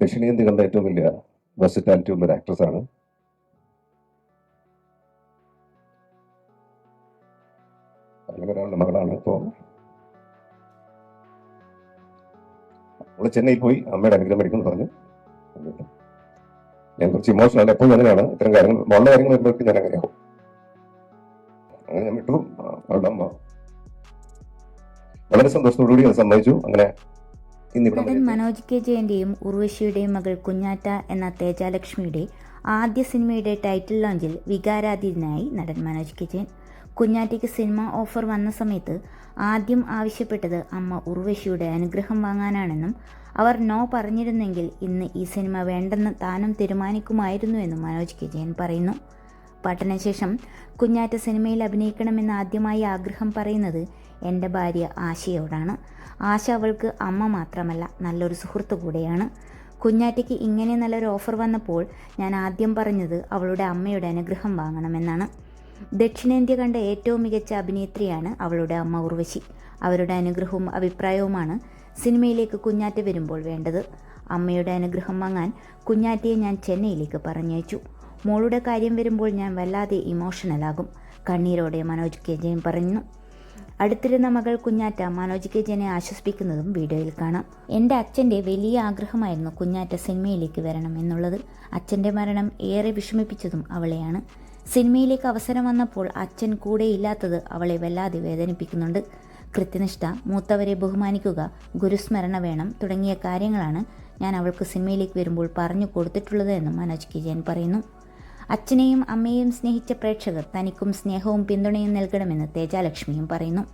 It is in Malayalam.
ദക്ഷിണേന്ത്യ കണ്ട ഏറ്റവും വലിയ വെർസിറ്റാലിറ്റി ഉള്ള ഒരു ആക്ട്രസ് ആണ്. ഒരാളുടെ മകളാണ് ഇപ്പോ. അവൾ ചെന്നൈ പോയി അമ്മയുടെ അനുഗ്രഹം എടുക്കുന്നു പറഞ്ഞു. ഞാൻ കുറച്ച് ഇമോഷണൽ എപ്പോഴും അങ്ങനെയാണ്. ഇത്തരം കാര്യങ്ങൾ വളരെ കാര്യങ്ങൾ വരുമ്പോഴേക്കും ഞാൻ അങ്ങനെയാവും അങ്ങനെ ഞാൻ വിട്ടു. അവളുടെ അമ്മ. വളരെ സന്തോഷത്തോടുകൂടി അത് സമ്മതിച്ചു. അങ്ങനെ നടൻ മനോജ് കെ ജയന്റെയും ഉർവശിയുടെയും മകൾ കുഞ്ഞാറ്റ എന്ന തേജാലക്ഷ്മിയുടെ ആദ്യ സിനിമയുടെ ടൈറ്റിൽ ലോഞ്ചിൽ വികാരാധീനായി നടൻ മനോജ് കെ ജയൻ. കുഞ്ഞാറ്റയ്ക്ക് സിനിമ ഓഫർ വന്ന സമയത്ത് ആദ്യം ആവശ്യപ്പെട്ടത് അമ്മ ഉർവശിയുടെ അനുഗ്രഹം വാങ്ങാനാണെന്നും അവർ നോ പറഞ്ഞിരുന്നെങ്കിൽ ഇന്ന് ഈ സിനിമ വേണ്ടെന്ന് താനും തീരുമാനിക്കുമായിരുന്നു എന്നും മനോജ് കെ ജയൻ പറയുന്നു. പഠനശേഷം കുഞ്ഞാറ്റ സിനിമയിൽ അഭിനയിക്കണമെന്ന് ആദ്യമായി ആഗ്രഹം പറയുന്നത് എന്റെ ഭാര്യ ആശയോടാണ്. ആശ അവൾക്ക് അമ്മ മാത്രമല്ല നല്ലൊരു സുഹൃത്ത് കൂടെയാണ്. കുഞ്ഞാറ്റയ്ക്ക് ഇങ്ങനെ നല്ലൊരു ഓഫർ വന്നപ്പോൾ ഞാൻ ആദ്യം പറഞ്ഞത് അവളുടെ അമ്മയുടെ അനുഗ്രഹം വാങ്ങണമെന്നാണ്. ദക്ഷിണേന്ത്യ കണ്ട ഏറ്റവും മികച്ച അഭിനേത്രിയാണ് അവളുടെ അമ്മ ഉർവശി. അവരുടെ അനുഗ്രഹവും അഭിപ്രായവുമാണ് സിനിമയിലേക്ക് കുഞ്ഞാറ്റ വരുമ്പോൾ വേണ്ടത്. അമ്മയുടെ അനുഗ്രഹം വാങ്ങാൻ കുഞ്ഞാറ്റയെ ഞാൻ ചെന്നൈയിലേക്ക് പറഞ്ഞയച്ചു. മോളുടെ കാര്യം വരുമ്പോൾ ഞാൻ വല്ലാതെ ഇമോഷണലാകും കണ്ണീരോടെ മനോജ് കെ. ജയൻ പറഞ്ഞു. അടുത്തിരുന്ന മകൾ കുഞ്ഞാറ്റ മനോജ് കെ. ജയനെ ആശ്വസിപ്പിക്കുന്നതും വീഡിയോയിൽ കാണാം. എന്റെ അച്ഛന്റെ വലിയ ആഗ്രഹമായിരുന്നു കുഞ്ഞാറ്റ സിനിമയിലേക്ക് വരണം എന്നുള്ളത്. അച്ഛന്റെ മരണം ഏറെ വിഷമിപ്പിച്ചതും അവളെയാണ്. സിനിമയിലേക്ക് അവസരം വന്നപ്പോൾ അച്ഛൻ കൂടെ ഇല്ലാത്തത് അവളെ വല്ലാതെ വേദനിപ്പിക്കുന്നുണ്ട്. കൃത്യനിഷ്ഠ മൂത്തവരെ ബഹുമാനിക്കുക ഗുരുസ്മരണ വേണം തുടങ്ങിയ കാര്യങ്ങളാണ് ഞാൻ അവൾക്ക് സിനിമയിലേക്ക് വരുമ്പോൾ പറഞ്ഞു കൊടുത്തിട്ടുള്ളത് എന്നും മനോജ് കെ. ജയൻ പറയുന്നു. അച്ഛനെയും അമ്മയെയും സ്നേഹിച്ച പ്രേക്ഷകർ തനിക്കും സ്നേഹവും പിന്തുണയും നൽകണമെന്ന് തേജാലക്ഷ്മിയും പറയുന്നു